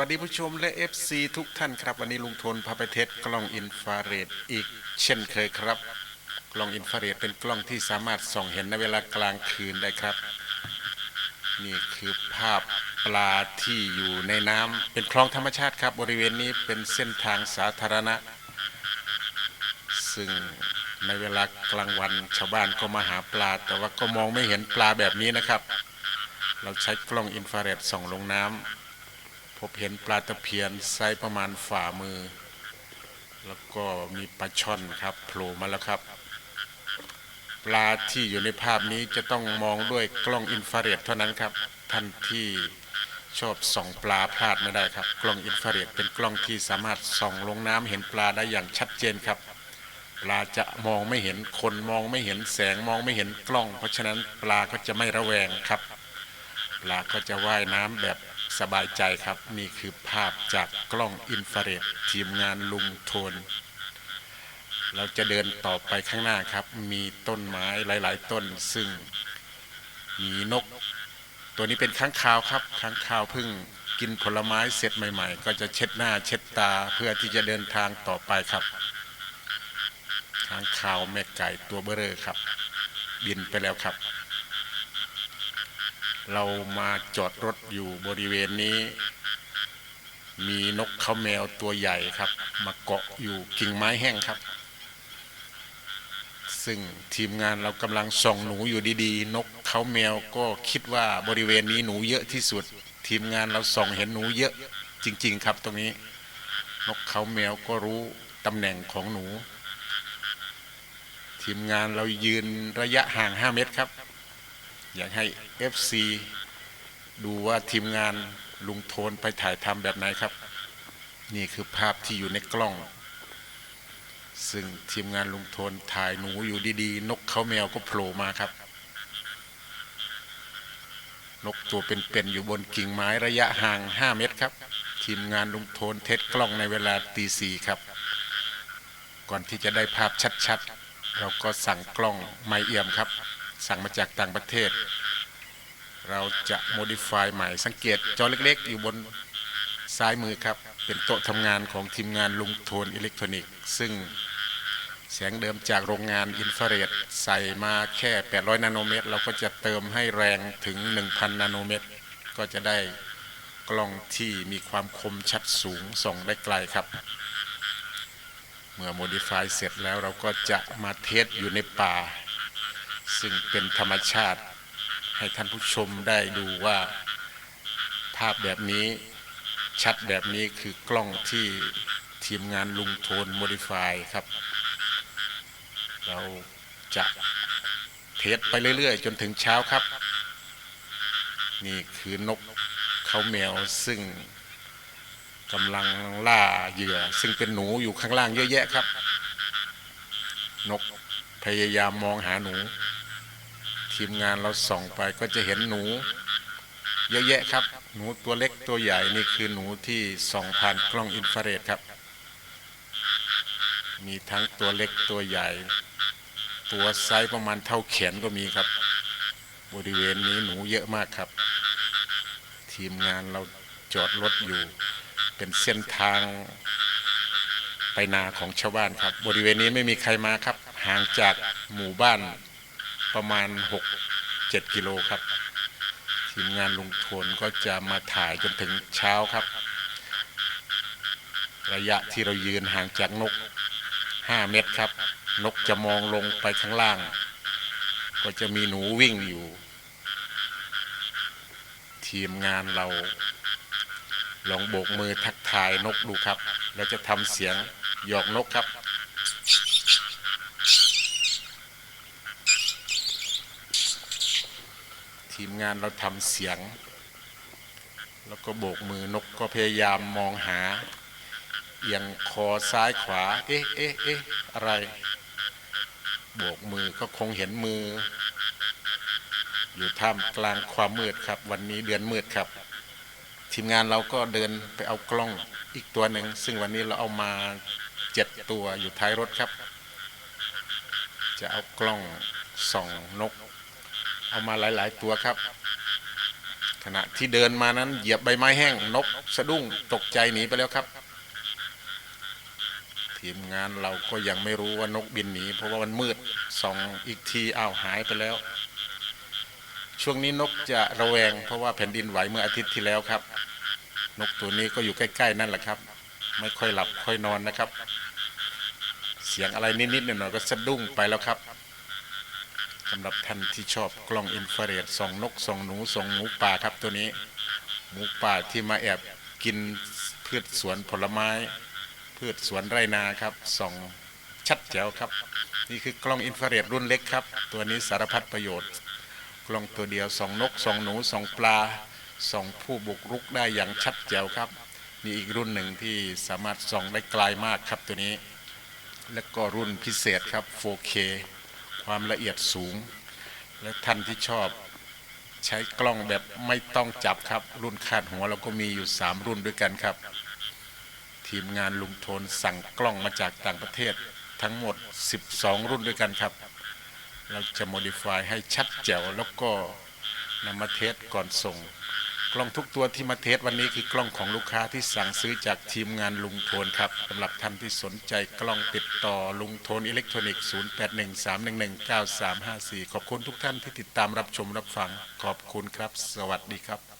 วัสดีผู้ชมและ FC ทุกท่านครับ วันนี้ลุงทนพาไปเทสกล้องอินฟราเรดอีกเช่นเคยครับ กล้องอินฟราเรดเป็นกล้องที่สามารถส่องเห็นในเวลากลางคืนได้ครับ นี่คือภาพปลาที่อยู่ในน้ำเป็นคลองธรรมชาติครับ บริเวณนี้เป็นเส้นทางสาธารณะ ซึ่งในเวลากลางวันชาวบ้านก็มาหาปลา แต่ว่าก็มองไม่เห็นปลาแบบนี้นะครับ เราใช้กล้องอินฟราเรดส่องลงน้ำ พบเห็นปลาตะเพียนไซส์ประมาณฝ่ามือ แล้วก็มีปลาช่อนครับโผล่มาแล้วครับ ปลาที่อยู่ในภาพนี้จะต้องมองด้วยกล้องอินฟราเรดเท่านั้นครับท่านที่ชอบส่องปลาพลาดไม่ได้ครับ กล้องอินฟราเรดเป็นกล้องที่สามารถส่องลงน้ำเห็นปลาได้อย่างชัดเจนครับ ปลาจะมองไม่เห็นคนมองไม่เห็นแสงมองไม่เห็นกล้อง เพราะฉะนั้นปลาก็จะไม่ระแวงครับ ปลาก็จะว่ายน้ำแบบ สบายใจครับนี่คือภาพจากกล้องอินฟราเรดทีมงานลุงโทน เราจะเดินต่อไปข้างหน้าครับ มีต้นไม้หลาย ๆ ต้นซึ่งมีนก ตัวนี้เป็นค้างคาวครับค้างคาวพิ่งกินผลไม้เสร็จใหม่ ๆ ก็จะเช็ดหน้าเช็ดตาเพื่อที่จะเดินทางต่อไปครับค้างคาวแม่ไก่ตัวเบ้อเร่อครับ บินไปแล้วครับ เรามาจอดรถอยู่บริเวณนี้ มีนกเขาแมวตัวใหญ่ครับ มาเกาะอยู่กิ่งไม้แห้งครับ ซึ่งทีมงานเรากำลังส่องหนูอยู่ดีๆ นกเขาแมวก็คิดว่าบริเวณนี้หนูเยอะที่สุด ทีมงานเราส่องเห็นหนูเยอะจริง ๆ ครับตรงนี้ นกเขาแมวก็รู้ตำแหน่งของหนู ทีมงานเรายืนระยะห่าง 5 เมตรครับ อยากให้ FC ดูว่าทีมงานลุงโทนไปถ่ายทำแบบไหนครับ นี่คือภาพที่อยู่ในกล้อง ซึ่งทีมงานลุงโทนถ่ายหนูอยู่ดีๆ นกเขาแมวก็โผล่มาครับ นกตัวเป็นๆอยู่บนกิ่งไม้ระยะห่าง 5 เมตรครับ ทีมงานลุงโทนเทสกล้องในเวลาตีสี่ครับ ก่อนที่จะได้ภาพชัดๆ เราก็สั่งกล้องไมเอี่ยมครับ สั่งมาจากต่างประเทศ เราจะโมดิฟายใหม่สังเกตจอเล็กๆ อยู่บนซ้ายมือครับ เป็นโต๊ะทำงานของทีมงานลุงโทนอิเล็กทรอนิกส์ซึ่งแสงเดิมจากโรงงานอินฟราเรดใส่มาแค่ 800 นาโนเมตร เราก็จะเติมให้แรงถึง 1,000 นาโนเมตร ก็จะได้กล้องที่มีความคมชัดสูงส่องได้ไกลครับ เมื่อโมดิฟายเสร็จแล้วเราก็จะมาเทสอยู่ในป่า ซึ่งเป็นธรรมชาติ ให้ท่านผู้ชมได้ดูว่าภาพแบบนี้ชัดแบบนี้คือกล้องที่ทีมงานลุงโทนโมดิฟายครับ เราจะเทสไปเรื่อย ๆ จนถึงเช้าครับ นี่คือนกเขาแมวซึ่งกำลังล่าเหยื่อ ซึ่งเป็นหนูอยู่ข้างล่างเยอะแยะครับ นกพยายามมองหาหนู ทีมงานเราส่องไปก็จะเห็นหนู เยอะแยะครับ หนูตัวเล็กตัวใหญ่นี่คือหนูที่ส่องผ่านกล้องอินฟราเรดครับ มีทั้งตัวเล็กตัวใหญ่ ตัวไซส์ประมาณเท่าแขนก็มีครับ บริเวณนี้หนูเยอะมากครับ ทีมงานเราจอดรถอยู่ เป็นเส้นทางไปนาของชาวบ้านครับ บริเวณนี้ไม่มีใครมาครับ ห่างจากหมู่บ้าน ประมาณ 6-7 กิโลครับ ทีมงานลุงโทนก็จะมาถ่ายจนถึงเช้าครับ ระยะที่เรายืนห่างจากนก 5 เมตรครับ นกจะมองลงไปข้างล่าง ก็จะมีหนูวิ่งอยู่ ทีมงานเราลองโบกมือทักทายนกดูครับ แล้วจะทำเสียงหยอกนกครับ ทีมงานเราทำเสียง แล้วก็โบกมือนกก็พยายามมองหาเอียงคอซ้ายขวา เอ๊ะเอ๊ะเอ๊ะอะไร โบกมือก็คงเห็นมือ อยู่ท่ามกลางความมืดครับ วันนี้เดือนมืดครับ ทีมงานเราก็เดินไปเอากล้องอีกตัวหนึ่ง ซึ่งวันนี้เราเอามาเจ็ดตัวอยู่ท้ายรถครับ จะเอากล้องส่องนก เอามาหลาย ๆ ตัวครับ ขณะที่เดินมานั้นเหยียบใบไม้แห้งนกสะดุ้งตกใจหนีไปแล้วครับ ทีมงานเราก็ยังไม่รู้ว่านกบินหนีเพราะว่ามันมืดส่องอีกทีอ้าวหายไปแล้ว ช่วงนี้นกจะระแวง เพราะว่าแผ่นดินไหวเมื่ออาทิตย์ที่แล้วครับ นกตัวนี้ก็อยู่ใกล้ ๆ นั่นแหละครับ ไม่ค่อยหลับค่อยนอนนะครับ เสียงอะไรนิดๆหน่อยๆก็สะดุ้งไปแล้วครับ สำหรับท่านที่ชอบกล้องอินฟราเรดส่องนกส่องหนูส่องหมูป่าครับตัวนี้ หมูป่าที่มาแอบกินพืชสวนผลไม้ พืชสวนไรนาครับส่องชัดแจ๋วครับ นี่คือกล้องอินฟราเรดรุ่นเล็กครับ ตัวนี้สารพัดประโยชน์ กล้องตัวเดียวส่องนกส่องหนูส่องปลาส่องผู้บุกรุกได้อย่างชัดแจ๋วครับนี่อีกรุ่นหนึ่งที่สามารถส่องได้ไกลมากครับตัวนี้ และก็รุ่นพิเศษครับ 4K ความละเอียดสูง และท่านที่ชอบใช้กล้องแบบไม่ต้องจับครับ รุ่นคาดหัวเราก็มีอยู่ 3 รุ่นด้วยกันครับ ทีมงานลุงโทนสั่งกล้องมาจากต่างประเทศทั้งหมด 12 รุ่นด้วยกันครับ เราจะโมดิฟายให้ชัดแจ๋วแล้วก็นำมาเทสก่อนส่ง กล้องทุกตัวที่มาเทสวันนี้คือกล้องของลูกค้าที่สั่งซื้อจากทีมงานลุงโทนครับสำหรับท่านที่สนใจกล้องติดต่อลุงโทนอิเล็กทรอนิกส์ 0813119354 ขอบคุณทุกท่านที่ติดตามรับชมรับฟัง ขอบคุณครับ สวัสดีครับ